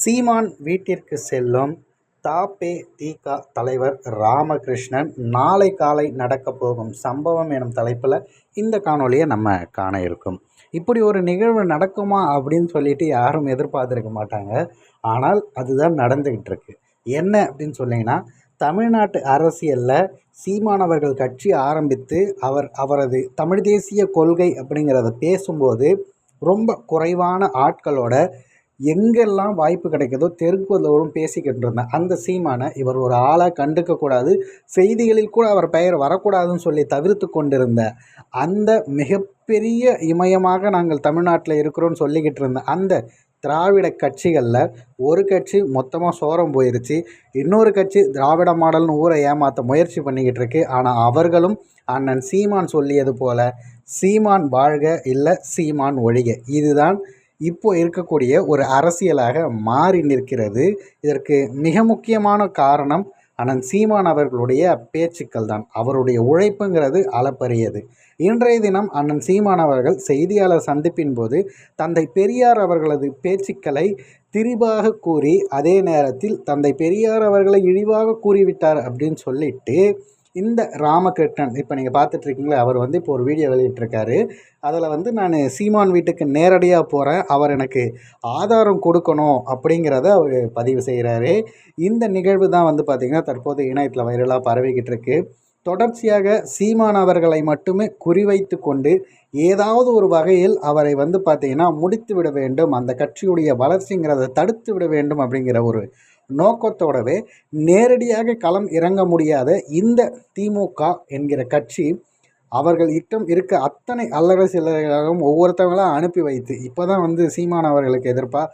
சீமான் வீட்டிற்கு செல்லும் தபேதிக தலைவர் ராமகிருஷ்ணன் நாளை காலை நடக்கப் போகும் சம்பவம் எனும் தலைப்பில் இந்த காணொலியை நம்ம காண இருக்கோம். இப்படி ஒரு நிகழ்வு நடக்குமா அப்படின்னு சொல்லிட்டு யாரும் எதிர்பார்த்துருக்க மாட்டாங்க. ஆனால் அதுதான் நடந்துக்கிட்டு இருக்கு. என்ன அப்படின்னு சொன்னீங்கன்னா தமிழ்நாட்டு அரசியலில் சீமானவர்கள் கட்சி ஆரம்பித்து அவர் அவரது தமிழ் தேசிய கொள்கை அப்படிங்கிறத பேசும்போது ரொம்ப குறைவான ஆட்களோட எங்கெல்லாம் வாய்ப்பு கிடைக்குதோ தெருக்குதோறும் பேசிக்கிட்டு இருந்தேன் அந்த சீமானை இவர் ஒரு ஆளாக கண்டுக்கக்கூடாது செய்திகளில் கூட அவர் பெயர் வரக்கூடாதுன்னு சொல்லி தவிர்த்து கொண்டிருந்த அந்த மிகப்பெரிய இமயமாக நாங்கள் தமிழ்நாட்டில் இருக்கிறோன்னு சொல்லிக்கிட்டு இருந்த அந்த திராவிட கட்சிகளில் ஒரு கட்சி மொத்தமாக சோரம் போயிருச்சு. இன்னொரு கட்சி திராவிட மாடல்னு ஊரை ஏமாற்ற முயற்சி பண்ணிக்கிட்டு இருக்கு ஆனால் அவர்களும் அண்ணன் சீமான் சொல்லியது போல சீமான் வாழ்க இல்லை சீமான் ஒழிக. இதுதான் இப்போ இருக்கக்கூடிய ஒரு அரசியலாக மாறி நிற்கிறது. இதற்கு மிக முக்கியமான காரணம் அண்ணன் சீமான் அவர்களுடைய பேச்சுக்கள் தான். அவருடைய உழைப்புங்கிறது அளப்பரியது. இன்றைய தினம் அண்ணன் சீமான் அவர்கள் செய்தியாளர் சந்திப்பின் போது தந்தை பெரியார் அவர்களது பேச்சுக்களை திரிபாக கூறி அதே நேரத்தில் தந்தை பெரியார் அவர்களை இழிவாக கூறிவிட்டார் அப்படின்னு சொல்லிட்டு இந்த ராமகிருஷ்ணன் இப்போ நீங்கள் பார்த்துட்ருக்கீங்களே அவர் வந்து இப்போ ஒரு வீடியோ வெளியிட்டிருக்காரு. அதில் வந்து நான் சீமான் வீட்டுக்கு நேரடியாக போகிறேன் அவர் எனக்கு ஆதாரம் கொடுக்கணும் அப்படிங்கிறத அவர் பதிவு செய்கிறாரு இந்த நிகழ்வு தான் வந்து பார்த்திங்கன்னா தற்போது இணையத்தில் வைரலாக பரவிக்கிட்டு இருக்குது தொடர்ச்சியாக சீமான் அவர்களை மட்டுமே குறிவைத்து கொண்டு ஏதாவது ஒரு வகையில் அவரை வந்து பார்த்திங்கன்னா முடித்து விட வேண்டும் அந்த கட்சியுடைய வளர்ச்சிங்கிறத தடுத்து விட வேண்டும் அப்படிங்கிற ஒரு நோக்கத்தோடவே நேரடியாக களம் இறங்க முடியாத இந்த திமுக என்கிற கட்சி அவர்கள் இட்டம் இருக்க அத்தனை அல்லற சிலர்களாகவும் ஒவ்வொருத்தவங்களாக அனுப்பி வைத்து இப்போ தான் வந்து சீமான் அவர்களுக்கு எதிர்ப்பாக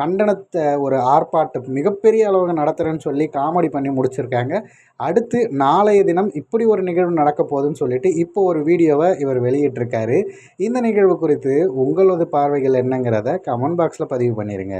கண்டனத்தை ஒரு ஆர்ப்பாட்டம் மிகப்பெரிய அளவுக்கு நடத்துகிறேன்னு சொல்லி காமெடி பண்ணி முடிச்சிருக்காங்க. அடுத்து நாளைய தினம் இப்படி ஒரு நிகழ்வு நடக்க போகுதுன்னு சொல்லிட்டு இப்போ ஒரு வீடியோவை இவர் வெளியிட்டிருக்காரு. இந்த நிகழ்வு குறித்து உங்களது பார்வைகள் என்னங்கிறத கமெண்ட் பாக்ஸில் பதிவு பண்ணிடுங்க